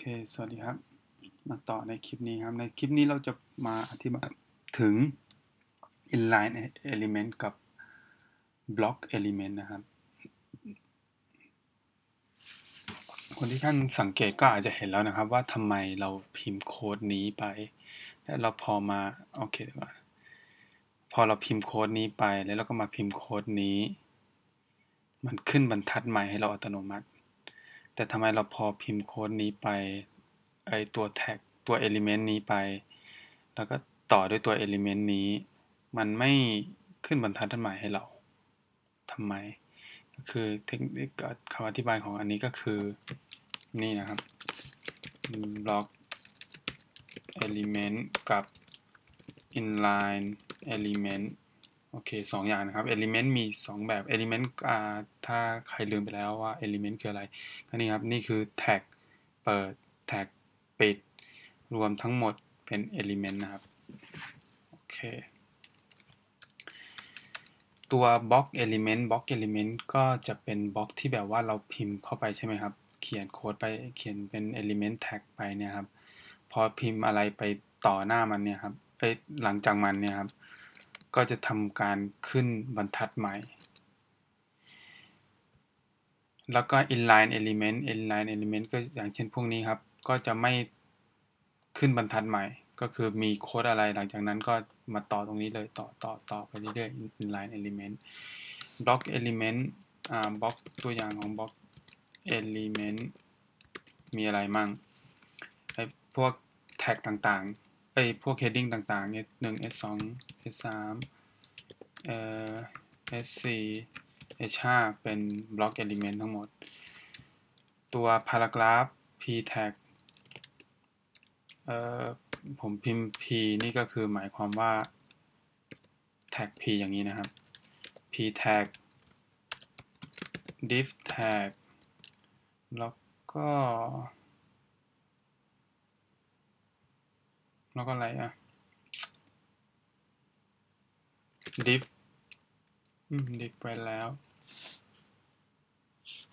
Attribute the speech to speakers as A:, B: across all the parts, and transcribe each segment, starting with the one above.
A: เคสวัสดีครับ มาต่อในคลิปนี้ครับ ในคลิปนี้เราจะมาอธิบายถึง inline element กับ block element นะครับ คนที่ท่านสังเกตก็อาจจะเห็นแล้วนะครับ ว่าทำไมเราพิมพ์โค้ดนี้ไป และเราพอมาโอเคดีกว่าพอเราพิมพ์โค้ดนี้ไปแล้วเราก็มาพิมพ์โค้ดนี้ มันขึ้นบรรทัดใหม่ให้เราอัตโนมัติ แต่ทำไมเราพอพิมพ์โค้ดนี้ไปไอตัวแท็กตัว element นี้ไป แล้วก็ต่อด้วยตัว element นี้ มันไม่ขึ้นบรรทัดใหม่ให้เราทำไม ก็คือเทคนิคคำอธิบายของอันนี้ก็คือนี่นะครับ block element กับ inline element โอเคสองอย่างนะครับ element มีสองแบบ element อ่าถ้าใครลืมไปแล้วว่า element คืออะไรก็นี่ครับ นี่คือ tag เปิด tag ปิด รวมทั้งหมดเป็น element นะครับ โอเค ตัว block element block element ก็จะเป็นบล็อกที่แบบว่าเราพิมพ์เข้าไปใช่ไหมครับ เขียนโค้ดไป เขียนเป็น element tag ไปเนี่ยครับ พอพิมพ์อะไรไปต่อหน้ามันเนี่ยครับ เอ้ย หลังจากมันเนี่ยครับ ก็จะทำการขึ้นบรรทัดใหม่ แล้วก็ inline element inline element ก็อย่างเช่นพวกนี้ครับ ก็จะไม่ขึ้นบรรทัดใหม่ ก็คือมีโค้ดอะไรหลังจากนั้นก็มาต่อตรงนี้เลยต่อต่อต่อไปเรื่อยๆ inline element block element อ่า block ตัวอย่างของ block element มีอะไรมั่งไอพวกแท็กต่างๆ ไอพวก heading ต่างๆ s 1 s 2 s 3เอ่อ s 4 s 5เป็น block element ทั้งหมด ตัว paragraph p tag เอ่อผมพิมพ์ p นี่ก็คือหมายความว่า tag p อย่างนี้นะครับ p tag div tag แล้วก็ แล้วก็อะไรอะ div อืม div ไปแล้ว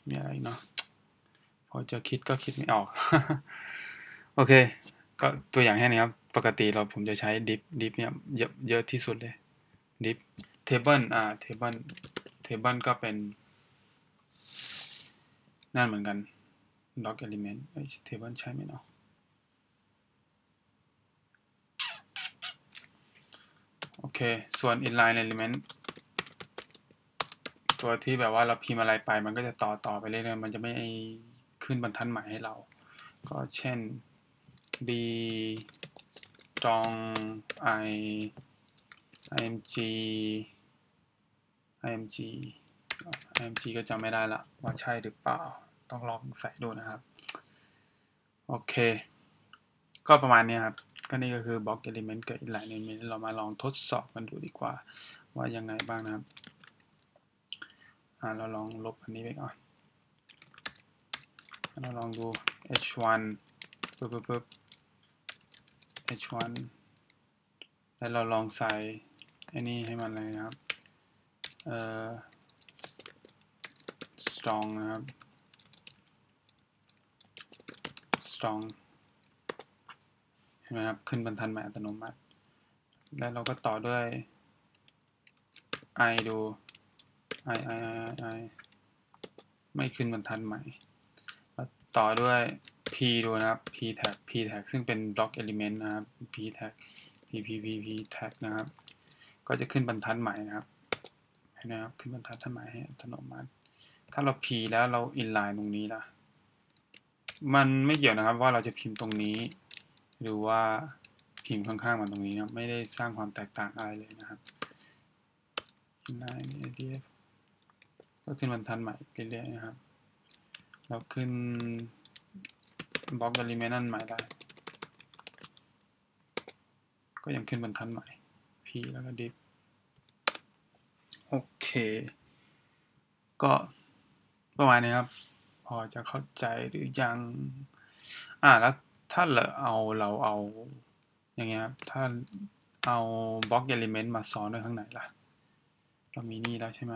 A: มีอะไรเนาะพอจะคิดก็คิดไม่ออก โอเค ก็ตัวอย่างแค่นี้ครับ ปกติเราผมจะใช้ div div เนี่ยเยอะเยอะที่สุดเลย div table อ่า table table ก็เป็น นั่นเหมือนกัน log element เอ้ table ใช่ไหมเนาะ โอเค ส่วน inline element ตัวที่แบบว่าเราพิมพ์อะไรไป มันก็จะต่อต่อไปเรื่อยๆ มันจะไม่ขึ้นบรรทัดใหม่ให้เรา ก็เช่น b strong i img img img ก็จำไม่ได้ละว่าใช่หรือเปล่า ต้องลองใส่ดูนะครับ โอเค ก็ประมาณนี้ครับ ก็นี่ก็คือ block element กับ inline element เรามาลองทดสอบกันดูดีกว่า ว่ายังไงบ้างนะครับเราลองลบอันนี้ไปก่อนเราลองดู h1 ปึ๊บปึ๊บปึ๊บ h1 แล้วเราลองใส่ไอ้นี่ให้มันเลยนะครับ เอ่อ strong นะครับ strong ห็นไหมครับขึ้นบรรทัดใหม่อัตโนมัติ แล้วเราก็ต่อด้วย i ดู i i i i ไม่ขึ้นบรรทัดใหม่ต่อด้วย p ดูนะครับ p tag p tag ซึ่งเป็น block element นะครับ p tag p p p p tag นะครับ ก็จะขึ้นบรรทัดใหม่นะครับเห็นไหมครับขึ้นบรรทัดใหม่ให้อัตโนมัติ ถ้าเรา p แล้วเรา inline ตรงนี้ล่ะ มันไม่เกี่ยวนะครับว่าเราจะพิมพ์ตรงนี้ หรือว่าพิมพ์ข้างๆมันตรงนี้นะไม่ได้สร้างความแตกต่างอะไรเลยนะครับ inline adf ก็ขึ้นบรรทัดใหม่เรื่อยๆนะครับ เราขึ้นบล็อก element นั่นใหม่ได้ ก็ยังขึ้นบรรทัดใหม่ p แล้วก็ div โอเค ก็ประมาณนี้ครับ พอจะเข้าใจหรือยัง อ่าแล้ว ถ้าเราเอาเราเอาอย่างเงี้ยถ้าเอาบล็อก element มาซ้อนไว้ข้างในล่ะ เรามีนี่แล้วใช่ไหม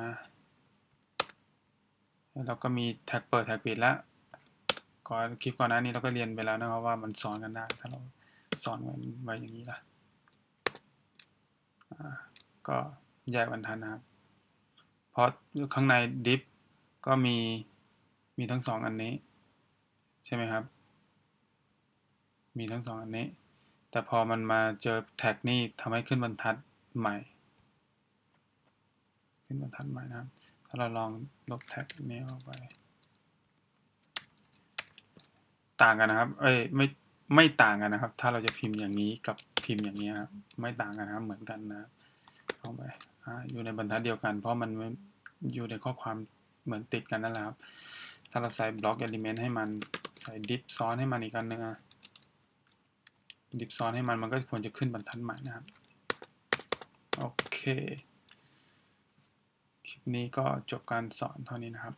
A: แล้วเราก็มีแท็กเปิดแท็กปิดแล้วก่อนคลิปก่อนหน้านี้เราก็เรียนไปแล้วนะครับว่ามันซ้อนกันได้ถ้าเราซ้อนกันไว้อย่างนี้ล่ะก็แยกบรรทัดนะครับเพราะข้างใน div ก็มีมีทั้งสองอันนี้ ใช่ไหมครับ มีทั้งสองอันนี้ แต่พอมันมาเจอแท็กนี่ทำให้ขึ้นบรรทัดใหม่ ขึ้นบรรทัดใหม่นะครับ ถ้าเราลองลบแท็กนี้ออกไป ต่างกันนะครับ เอ้ยไม่ไม่ต่างกันนะครับ ถ้าเราจะพิมพ์อย่างนี้กับพิมพ์อย่างนี้ครับ ไม่ต่างกันนะครับ เหมือนกันนะเข้าไปอ่าอยู่ในบรรทัดเดียวกัน เพราะมันอยู่ในข้อความเหมือนติดกันนั่นแหละครับ ถ้าเราใส่บล็อกเอลิเมนต์ให้มัน ใส่ดิฟซ้อนให้มันอีกอันหนึงอะ ดิฟซ้อนให้มันมันก็ควรจะขึ้นบรรทัดใหม่นะครับ โอเค คลิปนี้ก็จบการสอนเท่านี้นะครับ